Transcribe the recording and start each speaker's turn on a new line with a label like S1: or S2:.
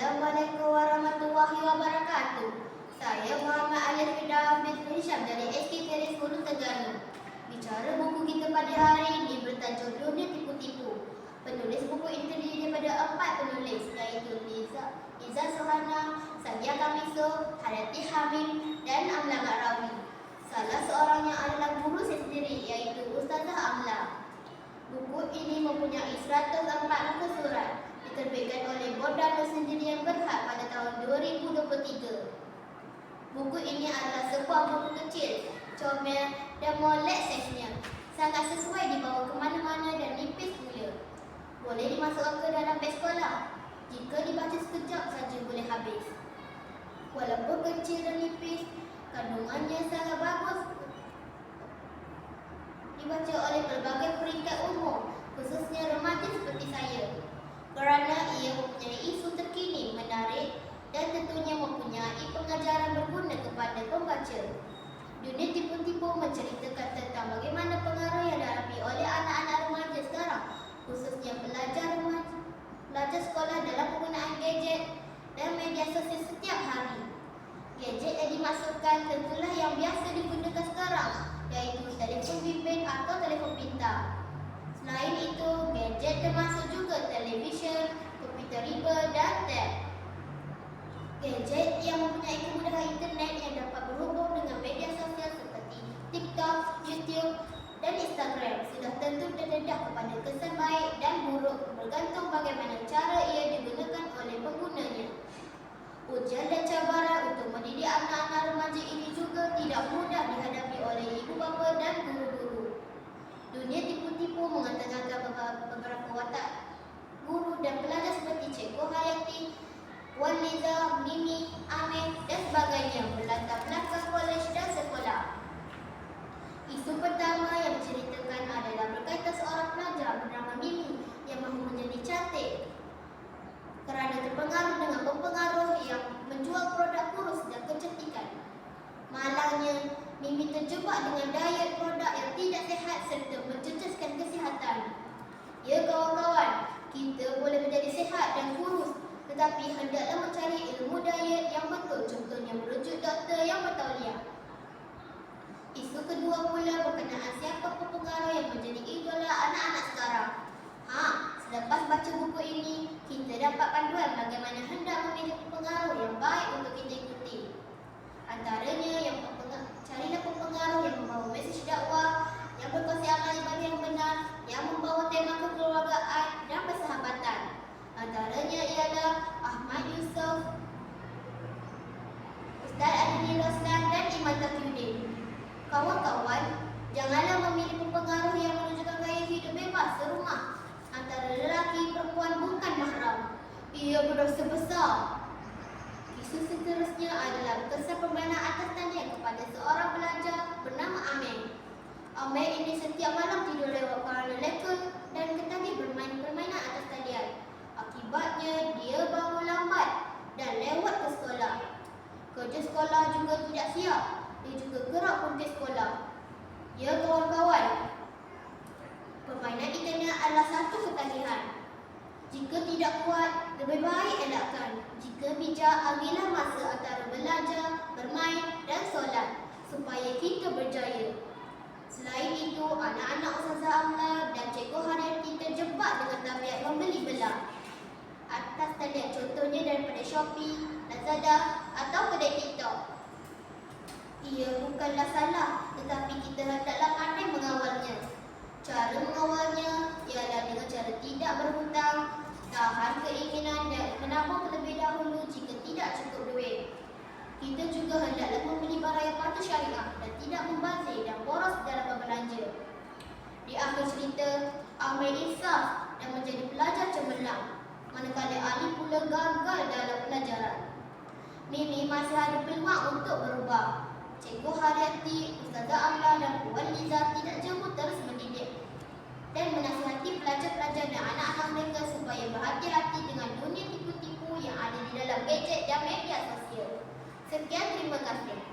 S1: Assalamualaikum warahmatullahi wabarakatuh. Saya Muhammad Alif Fidah bin Hisham dari SKTRS Hulu Terengganu. Bicara buku kita pada hari ini bertajuk Dunia Tipu-Tipu. Penulis buku ini terdiri daripada empat penulis iaitu Liza, Liza Sohana, Sadia Kamiso, Hayati Hamid dan Amla Marawi. Salah seorangnya adalah guru saya sendiri iaitu Ustazah Amla. Mempunyai 104 muka surat diterbitkan oleh Bordano Sendirian Berhad pada tahun 2023. Buku ini adalah sebuah buku kecil, comel dan molek saiznya. Sangat sesuai dibawa ke mana-mana dan nipis pula. Boleh dimasukkan ke dalam beg sekolah. Jika dibaca sekejap saja boleh habis. Walaupun kecil dan nipis, kandungannya sangat bagus dibaca oleh pelbagai peringkat umur, khususnya remaja seperti saya. Kerana ia mempunyai isu terkini, menarik dan tentunya mempunyai pengajaran berguna kepada pembaca. Dunia tipu-tipu menceritakan tentang bagaimana pengaruh yang dihadapi oleh anak-anak remaja sekarang, khususnya pelajar remaja, pelajar sekolah dalam penggunaan gadget dan media sosial setiap hari. Gadget yang dimasukkan tentulah yang biasa digunakan sekarang, iaitu telefon bimbit atau telefon pintar. Selain itu, gadget termasuk juga televisyen, komputer riba dan tab. Gadget yang mempunyai kemudahan internet yang dapat berhubung dengan media sosial seperti TikTok, YouTube dan Instagram sudah tentu terdedah kepada kesan baik dan buruk bergantung bagaimana cara ia digunakan oleh penggunanya. Ujian dan cabaran untuk mendidik anak-anak remaja ini juga tidak mudah dihadapi oleh ibu bapa dan guru-guru. Dunia tipu-tipu mengetengahkan beberapa watak guru dan pelajar seperti Cikgu Hayati, Wan Liza, Mimi, Amir dan sebagainya berlatar belakang kolej dan sekolah. Isu pertama yang diceritakan adalah berkaitan seorang pelajar bernama Mimi yang mahu menjadi cantik kerana terpengaruh dengan pempengaruh yang menjual produk kurus dan kecantikan. Malangnya, Mimi terjebak dengan diet produk yang tidak sehat serta mencecaskan kesihatan. Ya kawan-kawan, kita boleh menjadi sehat dan kurus tetapi hendaklah mencari ilmu diet yang betul contohnya merujuk doktor yang bertauliah. Isu kedua pula berkenaan siapa pengaruh yang menjadi idola anak-anak sekarang. Ha, selepas baca buku ini, kita dapat panduan bagaimana hendak memilih pengaruh yang baik untuk kita ikuti. Antaranya yang pempengaruh, carilah pengaruh yang membawa mesej dakwah, yang berkongsi amal ibadah yang benar, yang membawa tema kekeluargaan dan persahabatan. Antaranya ialah Ahmad Yusof, Ustaz Adini Roslan dan Iman Taqiyuddin. Kawan-kawan, janganlah memilih pempengaruh yang menunjukkan gaya hidup bebas serumah antara lelaki perempuan bukan mahram. Ia berdosa besar. Isu seterusnya adalah kesan permainan atas talian kepada seorang pelajar bernama Amir. Amir ini setiap malam tidur lewat kerana leka dan ketagih bermain permainan atas talian. Akibatnya, dia bangun lambat dan lewat ke sekolah. Kerja sekolah juga tidak siap. Dia juga gerak ke sekolah. Ya kawan-kawan, permainan internet adalah satu ketagihan. Jika tidak kuat, lebih baik elakkan. Jika bijak, ambillah masa antara belajar, bermain dan solat supaya kita berjaya. Selain itu, anak-anak Ustazah Amla dan Cikgu Haryati terjebak dengan tabiat membeli belah. Atas talian contohnya daripada Shopee, Lazada atau kedai TikTok. Ia bukanlah salah, tetapi kita hendaklah pandai mengawalnya. Cara mengawalnya ialah dengan cara tidak berhutang, tahan keinginan dan menabung terlebih dahulu jika tidak cukup duit. Kita juga hendaklah membeli barang yang patut syariah dan tidak membazir dan boros dalam berbelanja. Di akhir cerita, Ahmed insaf dan menjadi pelajar cemerlang, manakala Ali pula gagal dalam pelajaran. Mimi masih ada peluang untuk berubah. Cikgu Haryati, Ustazah Amrah dan Puan Liza tidak jemput terus mendidik dan menasihati pelajar-pelajar dan anak-anak mereka supaya berhati-hati dengan dunia tipu-tipu yang ada di dalam gadget dan media sosial. Sekian terima kasih.